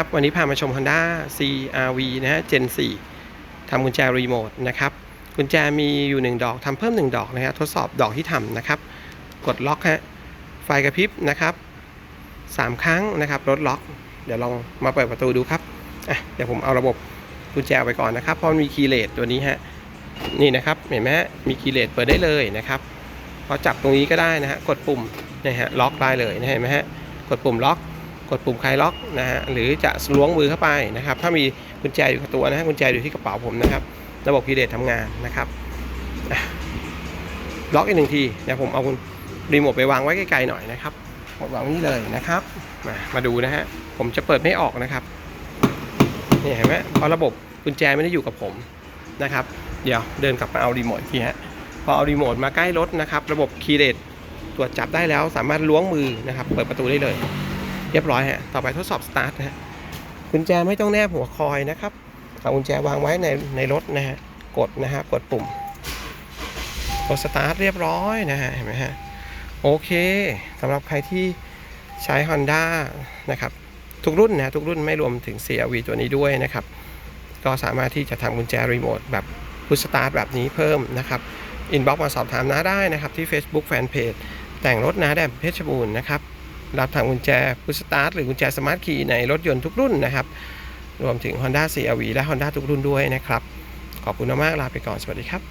ครับวันนี้พามาชม Honda CRV นะฮะ Gen 4ทำกุญแจรีโมทนะครับ กุญแจมีอยู่ 1 ดอกทำเพิ่ม 1 ดอกนะฮะทดสอบดอกที่ทำนะครับ กดล็อกฮะไฟกระพริบนะครับ 3 ครั้งนะครับรถล็อก เดี๋ยวลองมาเปิดประตูดูครับอะเดี๋ยวผมเอาระบบกุญแจไปก่อนนะครับ เพราะมันมีคีย์เลสตัวนี้ฮะนี่นะครับเห็นไหมฮะมีคีย์เลสเปิดได้เลยนะครับ พอจับตรงนี้ก็ได้นะฮะกดปุ่มนะฮะล็อกได้เลยนะเห็นไหมฮะกดปุ่มล็อก กดปุ่มคลายล็อกนะฮะหรือจะล้วงมือเข้าไปนะครับ ถ้ามีกุญแจอยู่กับตัวนะฮะกุญแจอยู่ที่กระเป๋าผมนะครับ ระบบพีเดททำงานนะครับล็อกอีกหนึ่งทีเดี๋ยวผมเอารีโมทไปวางไว้ไกลๆหน่อยนะครับวางนี่เลยนะครับ มามาดูนะฮะผมจะเปิดไม่ออกนะครับนี่เห็นไหมเพราะระบบกุญแจไม่ได้อยู่กับผมนะครับ เดี๋ยวเดินกลับมาเอารีโมททีฮะพอเอารีโมทมาใกล้รถนะครับ ระบบคีย์เดทตรวจจับได้แล้วสามารถล้วงมือนะครับ เปิดประตูได้เลย รียบร้อยฮะ ต่อไปทดสอบสตาร์ทนะฮะกุญแจไม่ต้องแนบหัวคอยนะครับ เอากุญแจวางไว้ในในรถนะฮะ กดนะฮะ กดปุ่ม กดสตาร์ทเรียบร้อยนะฮะ เห็นไหมฮะ โอเคสำหรับใครที่ใช้ Honda นะครับ ทุกรุ่นนะ ทุกรุ่นไม่รวมถึง CRV ตัวนี้ด้วยนะครับ ก็สามารถที่จะทำกุญแจรีโมทแบบพุชสตาร์ทแบบนี้เพิ่มนะครับอินบ็อกมาสอบถามน้าได้นะครับ ที่ Facebook Fanpage แต่งรถน้าแดมเพชรบูรณ์นะครับ รับทางกุญแจพุชสตาร์ทหรือกุญแจสมาร์ทคีย์ในรถยนต์ทุกรุ่นนะครับ รวมถึง Honda CRV และ Honda ทุกรุ่นด้วยนะครับ ขอบคุณมากลาไปก่อนสวัสดีครับ